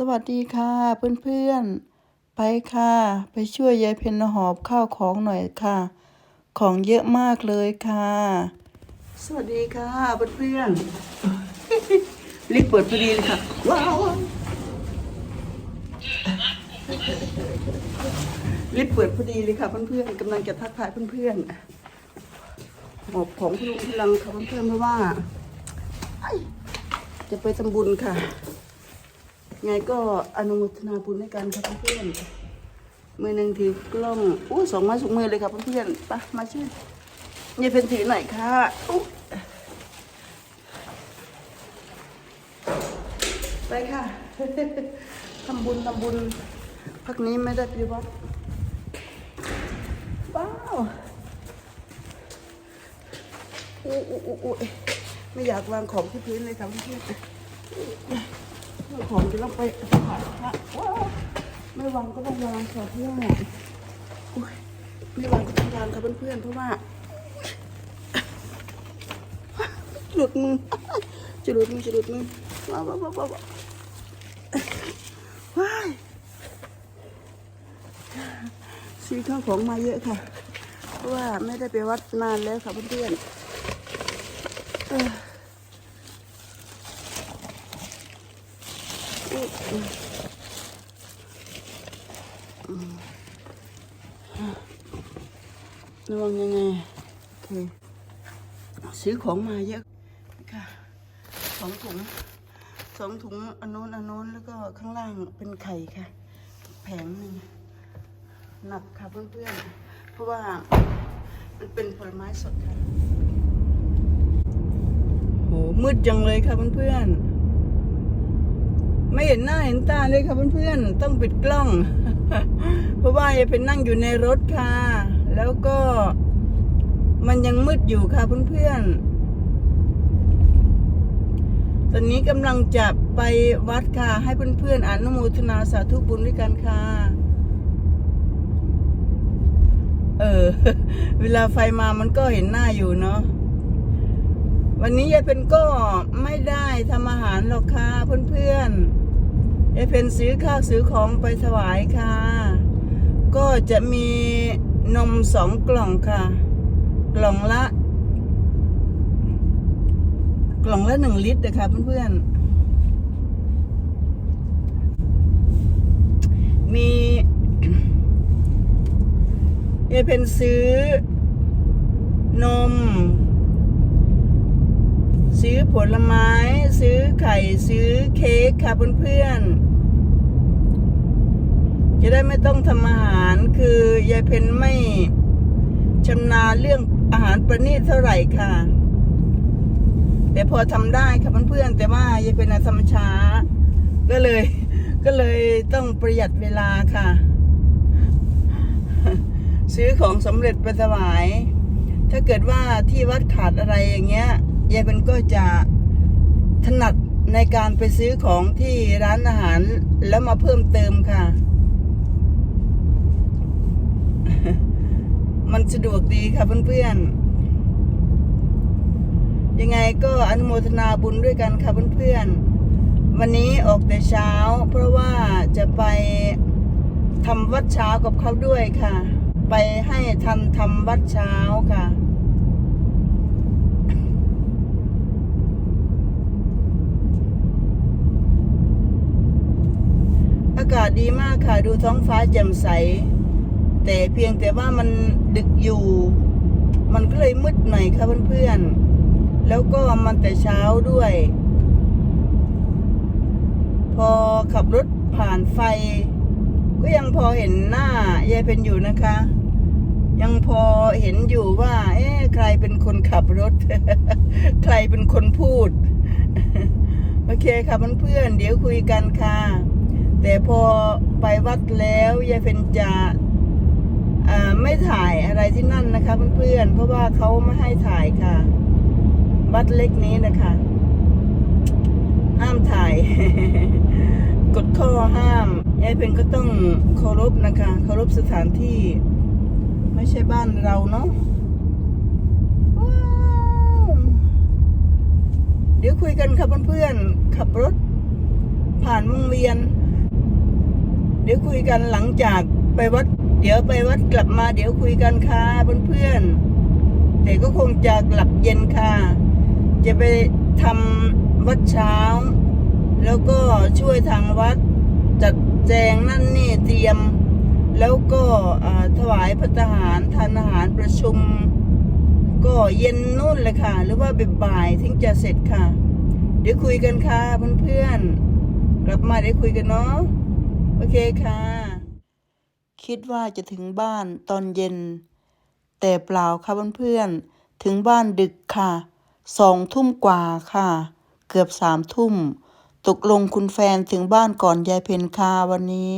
สวัสดีค่ะเพื่อนๆ ไปค่ะ ไปช่วยยายเพนหอบข้าวของหน่อยค่ะ ของเยอะมากเลยค่ะ สวัสดีค่ะเพื่อนๆรีบเปิดพอดีเลยค่ะว้าวรีบเปิดพอดีเลยค่ะเพื่อนๆกำลังจะทักทายเพื่อนๆหอบของพลุงพลังค่ะเพื่อนๆเพราะว่าจะไปทำบุญค่ะ ไงก็อนุโมทนาบุญให้กันครับเพื่อนๆมือหนึ่งถือกล้องอู้สองม้สุกมือเลยครับเพื่อนๆไปมาช่วยนี่เป็นถือหน่อยค่ะอู้ไปค่ะทำบุญทำบุญพักนี้ไม่ได้ไปวัดว้าวอู้อู้อู้อู้ไม่อยากวางของที่พื้นเลยครับเพื่อนๆ ของจะต้องไปสถานพระไม่วางก็ต้องวางค่ะเพื่อนไม่วางก็ต้องวางค่ะเพื่อนๆเพราะว่าหลุดมือจะหลุดมือจะหลุดมือว้าวว้าวว้าวว้าวว้ายซื้อข้าวของมาเยอะค่ะ เพราะว่าไม่ได้ไปวัดนานแล้วค่ะเพื่อนๆเออ ระวังยังไงโอเคซื้อของมาเยอะค่ะสองถุงสองถุงอันโน้นอันโน้นแล้วก็ข้างล่างเป็นไข่ค่ะ แผงหนึ่งหนักค่ะเพื่อนๆ เพราะว่ามันเป็นผลไม้สดค่ะโหมืดจังเลยค่ะเพื่อนๆ ไม่เห็นหน้าเห็นตาเลยค่ะเพื่อนๆ ต้องปิดกล้อง เพราะว่าจะเป็นนั่งอยู่ในรถค่ะ แล้วก็มันยังมืดอยู่ค่ะเพื่อนๆ ตอนนี้กำลังจะไปวัดค่ะ ให้เพื่อนๆอนุโมทนาสาธุบุญด้วยกันค่ะ เออ เวลาไฟมามันก็เห็นหน้าอยู่เนาะวันนี้ยายเป็นก็ไม่ได้ทำอาหารหรอกค่ะเพื่อนๆ ยายเป็นซื้อข้าวซื้อของไปถวายค่ะ ก็จะมีนมสองกล่องค่ะ กล่องละ กล่องละหนึ่งลิตรนะคะเพื่อนๆ มียายเป็นซื้อนม ซื้อผลไม้ ซื้อไข่ซื้อเค้กค่ะเพื่อนๆ จะได้ไม่ต้องทำอาหารคือยายเพนไม่ชำนาญเรื่องอาหารประณีตเท่าไหร่ค่ะ แต่พอทำได้ค่ะเพื่อนๆ แต่ว่ายายเพนน่ะทำช้า ก็เลย ก็เลยต้องประหยัดเวลาค่ะ ซื้อของสำเร็จไปถวาย ถ้าเกิดว่าที่วัดขาดอะไรอย่างเงี้ย ยายเป็นก็จะถนัดในการไปซื้อของที่ร้านอาหารแล้วมาเพิ่มเติมค่ะ มันสะดวกดีค่ะเพื่อนๆ ยังไงก็อนุโมทนาบุญด้วยกันค่ะเพื่อนๆ วันนี้ออกแต่เช้า เพราะว่าจะไปทำวัดเช้ากับเขาด้วยค่ะ ไปให้ทันทำวัดเช้าค่ะากาศดีมากค่ะ ดูท้องฟ้าแจ่มใส แต่เพียงแต่ว่ามันดึกอยู่ มันก็เลยมืดหน่อยค่ะเพื่อนๆ แล้วก็มันแต่เช้าด้วย พอขับรถผ่านไฟ ก็ยังพอเห็นหน้ายายเป็นอยู่นะคะ ยังพอเห็นอยู่ว่า เอ๊ะใครเป็นคนขับรถ ใครเป็นคนพูด โอเคค่ะเพื่อนๆเดี๋ยวคุยกันค่ะ แต่พอไปวัดแล้วยายเพ็ญจะไม่ถ่ายอะไรที่นั่นนะคะเพื่อนๆ เพราะว่าเขาไม่ให้ถ่ายค่ะ วัดเล็กนี้นะคะ ห้ามถ่าย กฎข้อห้ามยายเพ็ญก็ต้องเคารพนะคะ เคารพสถานที่ ไม่ใช่บ้านเราเนาะาเดี๋ยวคุยกันค่ะเพื่อนๆขับรถ ผ่านวงเวียน เดี๋ยวคุยกันหลังจากไปวัด เดี๋ยวไปวัดกลับมาเดี๋ยวคุยกันค่ะเพื่อนๆแต่ก็คงจะกลับเย็นค่ะ จะไปทำวัดเช้า แล้วก็ช่วยทางวัดจัดแจงนั่นนี่เตรียม แล้วก็อ่าถวายพระทหารทานอาหารประชุม ก็เย็นนู่นเลยค่ะ หรือว่าบ่ายๆถึงจะเสร็จค่ะ เดี๋ยวคุยกันค่ะเพื่อนๆกลับมาเดี๋ยวคุยกันเนาะ โอเคค่ะ คิดว่าจะถึงบ้านตอนเย็น แต่เปล่าค่ะเพื่อนๆ ถึงบ้านดึกค่ะ สองทุ่มกว่าค่ะ เกือบสามทุ่ม ตกลงคุณแฟนถึงบ้านก่อนยายเพนคาวันนี้